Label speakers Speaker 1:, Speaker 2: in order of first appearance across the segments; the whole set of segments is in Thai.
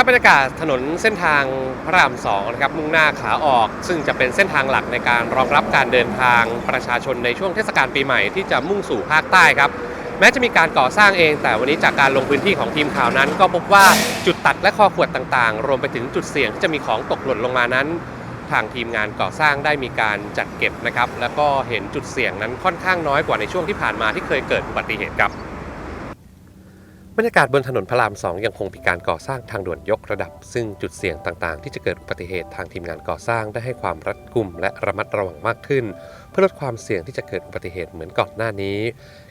Speaker 1: ครับบรรยากาศถนนเส้นทางพระรามสองนะครับมุ่งหน้าขาออก ซึ่งจะเป็นเส้นทางหลักในการรองรับการเดินทางประชาชนในช่วงเทศกาลปีใหม่ที่จะมุ่งสู่ภาคใต้ครับแม้จะมีการก่อสร้างเอง แต่วันนี้จากการลงพื้นที่ของทีมข่าวนั้น ก็พบว่าจุดตัดและคอขวดต่างๆ รวมไปถึงจุดเสี่ยงที่จะมีของตกหล่นลงมานั้น ทางทีมงานก่อสร้างได้มีการจัดเก็บนะครับแล้วก็เห็นจุดเสี่ยงนั้นค่อนข้างน้อยกว่าในช่วงที่ผ่านมาที่เคยเกิดอุบัติเหตุครับ บรรยากาศบนถนนพระรามสองยังคงมีการก่อสร้างทางด่วนยกระดับ ซึ่งจุดเสี่ยงต่างๆ ที่จะเกิดอุบัติเหตุทางทีมงานก่อสร้างได้ให้ความรัดกุมและระมัดระวังมากขึ้น เพื่อลดความเสี่ยงที่จะเกิดอุบัติเหตุเหมือนก่อนหน้านี้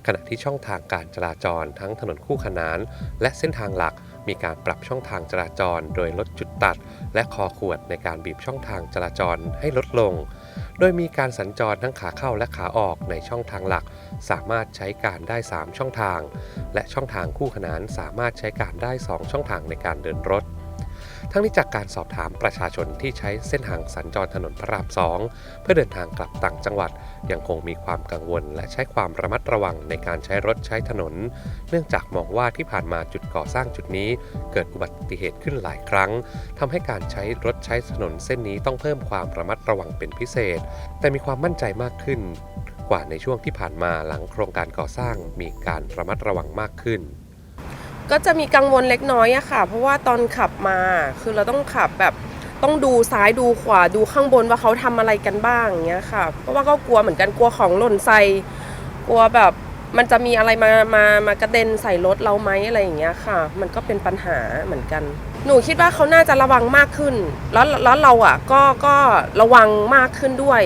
Speaker 1: ขณะที่ช่องทางการจราจรทั้งถนนคู่ขนาน และเส้นทางหลัก มีการปรับช่องทางจราจร โดยลดจุดตัด และคอขวดในการบีบช่องทางจราจรให้ลดลง โดยมีการสัญจรทั้งขาเข้าและขาออกในช่องทางหลัก สามารถใช้การได้ 3 ช่องทาง และช่องทางคู่ขนานสามารถใช้การได้ 2 ช่องทางในการเดินรถ ทั้งนี้จากการสอบถามประชาชนที่ใช้เส้นทางสัญจรถนนพระรามสองเพื่อเดินทางกลับต่างจังหวัด ยังคงมีความกังวลและใช้ความระมัดระวังในการใช้รถใช้ถนน เนื่องจากมองว่าที่ผ่านมาจุดก่อสร้างจุดนี้ เกิดอุบัติเหตุขึ้นหลายครั้งทำให้การใช้รถใช้ถนนเส้นนี้ต้องเพิ่มความระมัดระวังเป็นพิเศษ แต่มีความมั่นใจมากขึ้น กว่าในช่วงที่ผ่านมาหลังโครงการก่อสร้างมีการระมัดระวังมากขึ้น
Speaker 2: ก็จะมีกังวลเล็กน้อยอะค่ะ เพราะว่าตอนขับมาคือเราต้องขับแบบต้องดูซ้ายดูขวาดูข้างบนว่าเขาทำอะไรกันบ้างอย่างเงี้ยค่ะ เพราะว่าก็กลัวเหมือนกันกลัวของหล่นใส่กลัวแบบมันจะมีอะไรมามามากระเด็นใส่รถเราไหมอะไรอย่างเงี้ยค่ะ มันก็เป็นปัญหาเหมือนกัน หนูคิดว่าเขาน่าจะระวังมากขึ้น แล้วแล้วเราอะก็ก็ระวังมากขึ้นด้วย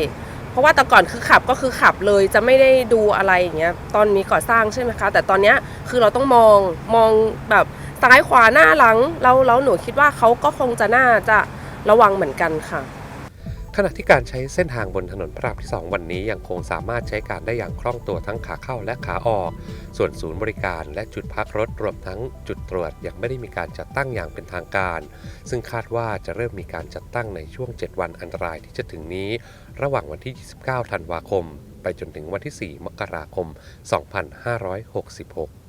Speaker 2: เพราะว่าแต่ก่อนคือขับก็คือขับเลยจะไม่ได้ดูอะไรอย่างเงี้ยตอนมีก่อสร้างใช่ไหมคะ แต่ตอนเนี้ยคือเราต้องมองมองแบบซ้ายขวาหน้าหลังแล้วแล้วหนูคิดว่าเขาก็คงจะน่าจะระวังเหมือนกันค่ะ
Speaker 1: ขณะที่การใช้เส้นทางบนถนนพระรามที่ 2 วันนี้ยังคงสามารถใช้การได้อย่างคล่องตัวทั้งขาเข้าและขาออก ส่วนศูนย์บริการและจุดพักรถรวมทั้งจุดตรวจยังไม่ได้มีการจัดตั้งอย่างเป็นทางการ ซึ่งคาดว่าจะเริ่มมีการจัดตั้งในช่วง 7 วันอันตรายที่จะถึงนี้ ระหว่างวันที่ 29 ธันวาคม ไปจนถึงวันที่ 4 มกราคม 2566